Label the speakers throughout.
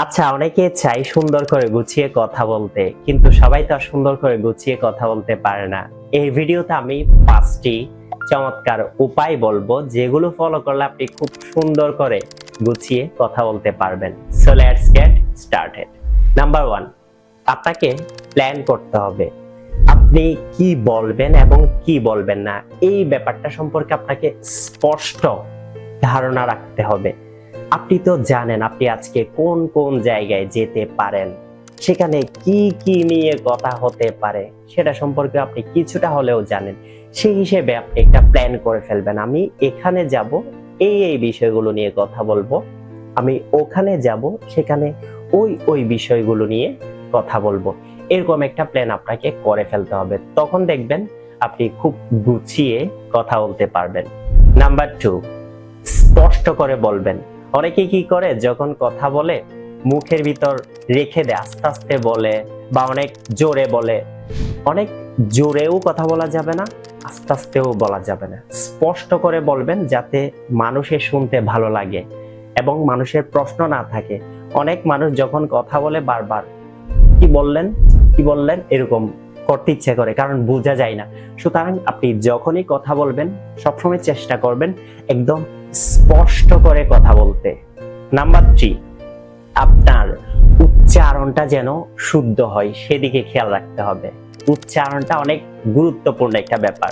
Speaker 1: আচ্ছা অনেকে চাই সুন্দর করে গুছিয়ে কথা বলতে, কিন্তু সবাই তো সুন্দর করে গুছিয়ে কথা বলতে পারে না। এই ভিডিওতে আমি পাঁচটি চমৎকার উপায় বলব, যেগুলো ফলো করলে আপনি খুব সুন্দর করে গুছিয়ে কথা বলতে পারবেন। So let's get started number one আপনাকে প্ল্যান করতে হবে। আপনি কি বলবেন এবং কি বলবেন না, এই ব্যাপারটা সম্পর্কে আপনাকে স্পষ্ট ধারণা রাখতে হবে। আপনি তো জানেন আপনি আজকে কোন কোন জায়গায় যেতে পারেন। সেখানে কি কি নিয়ে কথা হতে পারে, সেটা সম্পর্কে আপনি কিছুটা হলেও জানেন। সেই হিসেবে আপনি একটা প্ল্যান করে ফেলবেন। আমি এখানে যাব, এই এই বিষয়গুলো নিয়ে কথা বলব। আমি ওখানে যাব, সেখানে ওই ওই বিষয়গুলো নিয়ে কথা বলব। এরকম একটা প্ল্যান আপনাকে করে ফেলতে হবে। তখন দেখবেন আপনি খুব গুছিয়ে কথা বলতে পারবেন। নাম্বার টু স্পষ্ট করে বলবেন অনেকে কি করে? যখন কথা বলে, মুখের ভিতর রেখে দেয়, আস্তে আস্তে বলে বা অনেক জোরে বলে। অনেক জোরেও কথা বলা যাবে না, আস্তে আস্তেও বলা যাবে না। স্পষ্ট করে বলবেন যাতে মানুষের শুনতে ভালো লাগে এবং মানুষের প্রশ্ন না থাকে। অনেক মানুষ যখন কথা বলে বারবার, কি বললেন? কি বললেন? এরকম করতে ইচ্ছে করে, কারণ বোঝা যায় না। সুতরাং আপনি যখনই কথা বলবেন, সবসময় চেষ্টা করবেন একদম স্পষ্ট করে কথা বলতে। নাম্বার থ্রি আপনার উচ্চারণটা যেন শুদ্ধ হয়, সেদিকে খেয়াল রাখতে হবে। উচ্চারণটা অনেক গুরুত্বপূর্ণ একটা ব্যাপার।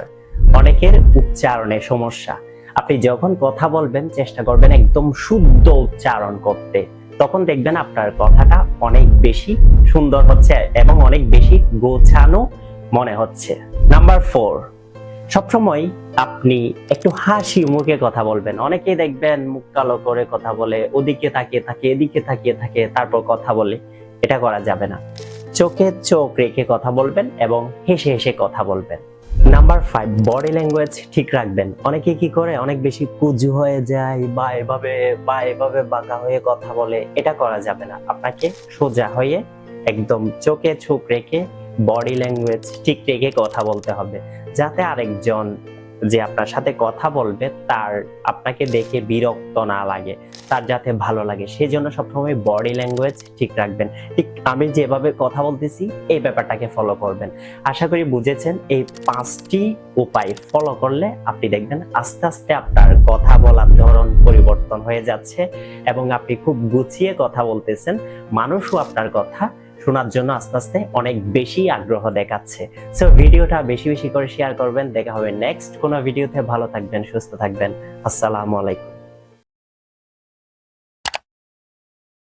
Speaker 1: অনেকের উচ্চারণে সমস্যা। আপনি যখন কথা বলবেন, চেষ্টা করবেন একদম শুদ্ধ উচ্চারণ করতে। তখন দেখবেন আপনার কথাটা অনেক বেশি সুন্দর হচ্ছে এবং অনেক বেশি গোছানো মনে হচ্ছে। নাম্বার ফোর সবসময় আপনি একটু হাসি মুখে কথা বলবেন। অনেকেই দেখবেন মুখ কালো করে কথা বলে, ওদিকে তাকিয়ে থাকে, এদিকে তাকিয়ে থাকে, তারপর কথা বলে। এটা করা যাবে না। চোখে চোখ রেখে কথা বলবেন এবং হেসে হেসে কথা বলবেন। নাম্বার ফাইভ বডি ল্যাঙ্গুয়েজ ঠিক রাখবেন। অনেকে কি করে? অনেক বেশি কুজু হয়ে যায়, বা এভাবে বা এভাবে বাঁকা হয়ে কথা বলে। এটা করা যাবে না। আপনাকে সোজা হয়ে একদম চোখে চোখ রেখে বডি ল্যাঙ্গুয়েজ ঠিক রেখে কথা বলতে হবে, যাতে আরেকজন যে আপনার সাথে কথা বলবে, তার আপনাকে দেখে বিরক্ত না লাগে, তার যাতে ভালো লাগে। সেই জন্য সবসময় বডি ল্যাঙ্গুয়েজ ঠিক রাখবেন। ঠিক আমি যেভাবে কথা বলতেছি, এই ব্যাপারটাকে ফলো করবেন। আশা করি বুঝেছেন, এই পাঁচটি উপায় ফলো করলে আপনি দেখবেন আস্তে আস্তে আপনার কথা বলার ধরন পরিবর্তন হয়ে যাচ্ছে এবং আপনি খুব গুছিয়ে কথা বলতেছেন। মানুষও আপনার কথা শোনার জন্য আস্তে আস্তে অনেক বেশি আগ্রহ দেখাচ্ছে। সো ভিডিওটা বেশি বেশি করে শেয়ার করবেন। দেখা হবে নেক্সট কোনো ভিডিওতে। ভালো থাকবেন, সুস্থ থাকবেন। আসসালামু আলাইকুম।